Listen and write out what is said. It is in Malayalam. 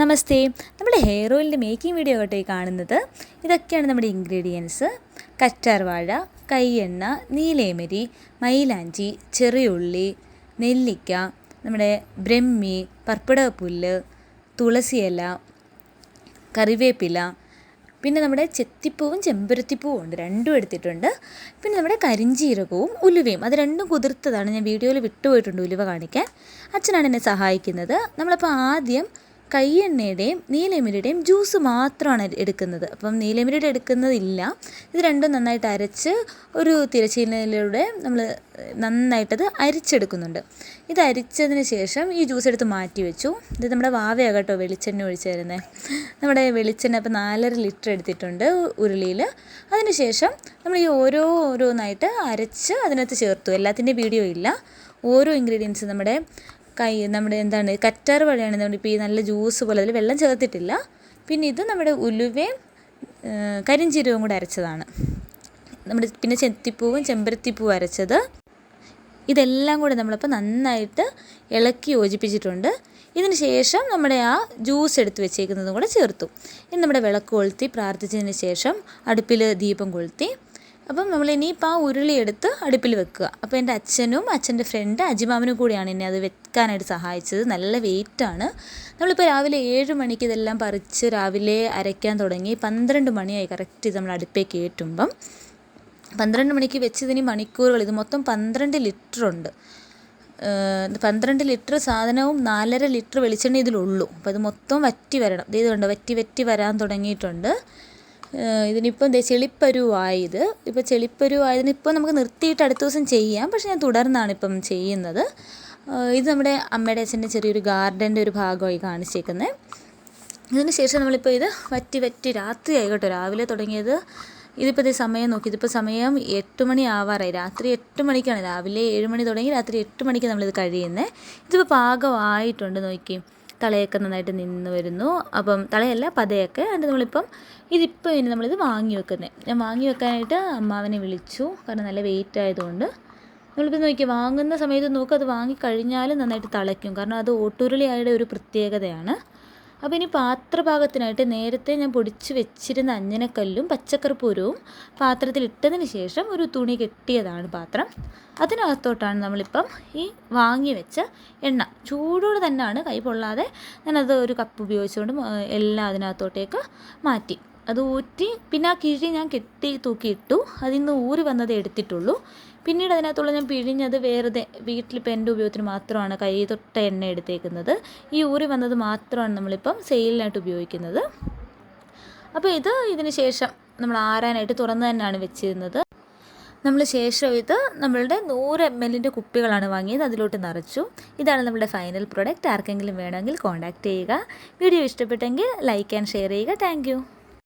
നമസ്തേ. നമ്മുടെ ഹെയർ ഓയിലിന്റെ മേക്കിംഗ് വീഡിയോ കേട്ടോ ഈ കാണുന്നത്. ഇതൊക്കെയാണ് നമ്മുടെ ഇൻഗ്രീഡിയൻസ് കറ്റാർവാഴ കയ്യെണ്ണ നീലേമരി മൈലാഞ്ചി ചെറിയുള്ളി നെല്ലിക്ക നമ്മുടെ ബ്രഹ്മി പർപ്പിടകപ്പുല്ല് തുളസിയില കറിവേപ്പില പിന്നെ നമ്മുടെ ചെത്തിപ്പൂവും ചെമ്പരത്തിപ്പൂവും ഉണ്ട്. രണ്ടും എടുത്തിട്ടുണ്ട്. പിന്നെ നമ്മുടെ കരിഞ്ചീരകവും ഉലുവയും. അത് രണ്ടും കുതിർത്തതാണ്. ഞാൻ വീഡിയോയിൽ വിട്ടുപോയിട്ടുണ്ട് ഉലുവ കാണിക്കാൻ. അച്ഛനാണ് എന്നെ സഹായിക്കുന്നത്. നമ്മളപ്പോൾ ആദ്യം കയ്യെണ്ണയുടെയും നീലമിരിയുടെയും ജ്യൂസ് മാത്രമാണ് എടുക്കുന്നത്. അപ്പം നീലമിരിയുടെ എടുക്കുന്നതില്ല. ഇത് രണ്ടും നന്നായിട്ട് അരച്ച് ഒരു തിരശ്ശീലയിലൂടെ നമ്മൾ നന്നായിട്ടത് അരിച്ചെടുക്കുന്നുണ്ട്. ഇത് അരിച്ചതിന് ശേഷം ഈ ജ്യൂസ് എടുത്ത് മാറ്റി വെച്ചു. ഇത് നമ്മുടെ വാവയാണ് കേട്ടോ വെളിച്ചെണ്ണ ഒഴിച്ചു തരുന്നത് നമ്മുടെ വെളിച്ചെണ്ണ അപ്പോൾ നാലര ലിറ്റർ എടുത്തിട്ടുണ്ട് ഉരുളിയിൽ. അതിന് ശേഷം നമ്മൾ ഈ ഓരോ ഓരോന്നായിട്ട് അരച്ച് അതിനകത്ത് ചേർത്തു. എല്ലാത്തിന്റെ വീഡിയോ ഇല്ല. ഓരോ ഇൻഗ്രീഡിയൻസ് നമ്മുടെ കൈ നമ്മുടെ എന്താണ് കറ്റാർ വഴിയാണ് നമ്മുടെ ഇപ്പോൾ ഈ നല്ല ജ്യൂസ് പോലെ അതിൽ വെള്ളം ചേർത്തിട്ടില്ല. പിന്നെ ഇത് നമ്മുടെ ഉലുവയും കരിഞ്ചീരവും കൂടെ അരച്ചതാണ്. നമ്മുടെ പിന്നെ ചെത്തിപ്പൂവും ചെമ്പരത്തിപ്പൂവും അരച്ചത്. ഇതെല്ലാം കൂടെ നമ്മളിപ്പോൾ നന്നായിട്ട് ഇളക്കി യോജിപ്പിച്ചിട്ടുണ്ട്. ഇതിന് ശേഷം നമ്മുടെ ആ ജ്യൂസ് എടുത്ത് വെച്ചേക്കുന്നതും കൂടെ ചേർത്തു. ഇനി നമ്മുടെ വിളക്ക് കൊളുത്തി പ്രാർത്ഥിച്ചതിന് ശേഷം അടുപ്പിൽ ദീപം കൊളുത്തി അപ്പം നമ്മൾ ഇനിയിപ്പോൾ ആ ഉരുളി എടുത്ത് അടുപ്പിൽ വെക്കുക. അപ്പോൾ എന്റെ അച്ഛനും അച്ഛന്റെ ഫ്രണ്ട് അജിമാമനും കൂടിയാണ് എന്നെ അത് വെക്കാനായിട്ട് സഹായിച്ചത്. നല്ല വെയിറ്റാണ് നമ്മളിപ്പോൾ രാവിലെ ഏഴ് മണിക്ക് ഇതെല്ലാം പറിച്ച് രാവിലെ അരയ്ക്കാൻ തുടങ്ങി പന്ത്രണ്ട് മണിയായി കറക്റ്റ് ഇത് നമ്മൾ അടുപ്പേക്ക് കയറ്റുമ്പം പന്ത്രണ്ട് മണിക്ക് വെച്ചതിന് മണിക്കൂറുകൾ ഇത് മൊത്തം പന്ത്രണ്ട് ലിറ്റർ ഉണ്ട്. പന്ത്രണ്ട് ലിറ്റർ സാധനവും നാലര ലിറ്റർ വെളിച്ചെണ്ണ ഇതിലുള്ളൂ. അപ്പോൾ ഇത് മൊത്തം വറ്റി വരണം. ഇത് കണ്ടോ വറ്റി വറ്റി വരാൻ തുടങ്ങിയിട്ടുണ്ട്. ഇതിനിപ്പം ദേ ചെളിപ്പരുവായത്. ഇപ്പോൾ ചെളിപ്പരുവായതിന് ഇപ്പോൾ നമുക്ക് നിർത്തിയിട്ട് അടുത്ത ദിവസം ചെയ്യാം. പക്ഷെ ഞാൻ തുടർന്നാണ് ഇപ്പം ചെയ്യുന്നത്. ഇത് നമ്മുടെ അമ്മയുടെ അച്ഛന്റെ ചെറിയൊരു ഗാർഡന്റെ ഒരു ഭാഗമായി കാണിച്ചേക്കുന്നത് ഇതിന് ശേഷം നമ്മളിപ്പോൾ ഇത് വറ്റി വറ്റി രാത്രിയായി കേട്ടോ രാവിലെ തുടങ്ങിയത് ഇതിപ്പോൾ ഇതേ സമയം നോക്കി. ഇതിപ്പോൾ സമയം എട്ട് മണി ആവാറായി. രാത്രി എട്ട് മണിക്കാണ്. രാവിലെ ഏഴ് മണി തുടങ്ങി രാത്രി എട്ട് മണിക്ക് നമ്മളിത് കഴിയുന്നത് ഇതിപ്പോൾ പാകമായിട്ടുണ്ട് നോക്കി തളയൊക്കെ നന്നായിട്ട് നിന്ന് വരുന്നു. അപ്പം തളയല്ല പതയൊക്കെ. എന്നിട്ട് നമ്മളിപ്പം ഇതിപ്പോൾ ഇനി നമ്മളിത് വാങ്ങി വെക്കുന്നത് ഞാൻ വാങ്ങി വെക്കാനായിട്ട് അമ്മാവനെ വിളിച്ചു. കാരണം നല്ല വെയിറ്റ് ആയതുകൊണ്ട്. നമ്മളിപ്പോൾ നോക്കി വാങ്ങുന്ന സമയത്ത് നോക്കുക അത് വാങ്ങിക്കഴിഞ്ഞാലും നന്നായിട്ട് തളയ്ക്കും കാരണം അത് ഓട്ടുരുളിയായുടെ ഒരു പ്രത്യേകതയാണ്. അപ്പോൾ ഇനി പാത്രഭാഗത്തിനായിട്ട് നേരത്തെ ഞാൻ പൊടിച്ച് വെച്ചിരുന്ന അഞ്ഞനക്കല്ലും പാത്രത്തിൽ ഇട്ടതിന് ശേഷം ഒരു തുണി കെട്ടിയതാണ് പാത്രം. അതിനകത്തോട്ടാണ് നമ്മളിപ്പം ഈ വാങ്ങി വെച്ച എണ്ണ. ചൂടോടെ തന്നെയാണ് കൈ പൊള്ളാതെ ഞാനത് ഒരു കപ്പ് ഉപയോഗിച്ചുകൊണ്ട് എല്ലാം അതിനകത്തോട്ടേക്ക് മാറ്റി. അത് ഊറ്റി പിന്നെ ആ കിഴി ഞാൻ കെട്ടി തൂക്കിയിട്ടു. അതിൽ നിന്ന് ഊരി വന്നത് എടുത്തിട്ടുള്ളൂ. പിന്നീട് അതിനകത്തുള്ള ഞാൻ പിഴിഞ്ഞത് വേറെ വീട്ടിലിപ്പോൾ എന്റെ ഉപയോഗത്തിന് മാത്രമാണ് കൈ തൊട്ട എണ്ണ എടുത്തേക്കുന്നത്. ഈ ഊരി വന്നത് മാത്രമാണ് നമ്മളിപ്പം സെയിലിനായിട്ട് ഉപയോഗിക്കുന്നത്. അപ്പോൾ ഇത് ഇതിന് ശേഷം നമ്മൾ ആരാനായിട്ട് തുറന്ന് തന്നെയാണ് വെച്ചിരുന്നത്. നമ്മൾ ശേഷം ഇത് നമ്മളുടെ നൂറ് എം എല്ലിന്റെ കുപ്പികളാണ് വാങ്ങിയത്. അതിലോട്ട് നിറച്ചു. ഇതാണ് നമ്മുടെ ഫൈനൽ പ്രൊഡക്റ്റ്. ആർക്കെങ്കിലും വേണമെങ്കിൽ കോൺടാക്റ്റ് ചെയ്യുക. വീഡിയോ ഇഷ്ടപ്പെട്ടെങ്കിൽ ലൈക്ക് ആൻഡ് ഷെയർ ചെയ്യുക. താങ്ക്